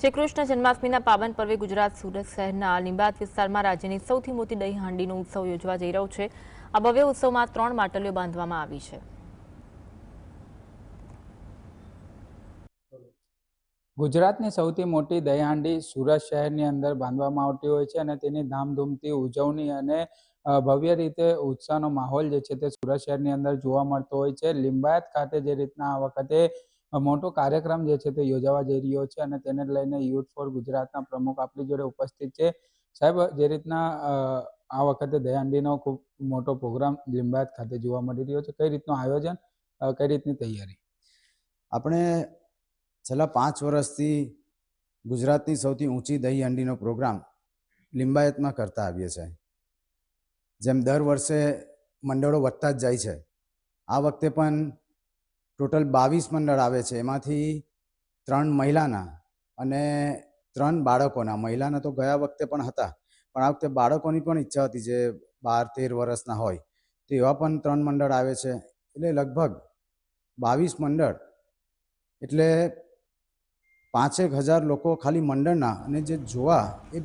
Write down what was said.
શ્રી કૃષ્ણ જન્માષ્ટમીના પાવન પર્વે ગુજરાત સુરત શહેરના લીંબાત વિસ્તારમાં રાજ્યની સૌથી મોટી દહીં હાંડીનો ઉત્સવ યોજવા જઈ રહ્યો છે. આ ભવ્ય ઉત્સવમાં ત્રણ માટલીઓ બાંધવામાં આવી છે. ગુજરાતની સૌથી મોટી દહીહાંડી સુરત શહેરની અંદર બાંધવામાં આવતી હોય છે અને તેની ધામધૂમથી ઉજવણી અને ભવ્ય રીતે ઉત્સાહનો માહોલ જે છે તે સુરત શહેરની અંદર જોવા મળતો હોય છે. લિંબાયત ખાતે જે રીતના આ વખતે મોટો કાર્યક્રમ જે છે તે યોજાવા જઈ રહ્યો છે અને તેને લઈને યુથ ફોર ગુજરાતના પ્રમુખ આપણી જોડે ઉપસ્થિત છે. સાહેબ, જે રીતના આ વખતે દયાંડીનો ખૂબ મોટો પ્રોગ્રામ લિંબાયત ખાતે જોવા મળી રહ્યો છે. કઈ રીતનું આયોજન? કઈ રીતની તૈયારી? આપણે છેલ્લા પાંચ વર્ષથી ગુજરાતની સૌથી ઊંચી દહીં હંડીનો પ્રોગ્રામ લિંબાયતમાં કરતા આવીએ છીએ. જેમ દર વર્ષે મંડળો વધતા જ જાય છે. આ વખતે પણ ટોટલ બાવીસ મંડળ આવે છે. એમાંથી ત્રણ મહિલાના અને ત્રણ બાળકોના. મહિલાના તો ગયા વખતે પણ હતા. પણ આ વખતે બાળકોની પણ ઈચ્છા હતી જે બાર, તેર વર્ષના હોય. તો એવા પણ ત્રણ મંડળ આવે છે. એટલે લગભગ બાવીસ મંડળ. એટલે પાંચેક હજાર લોકો ખાલી મંડળના. અને જે જોવા એ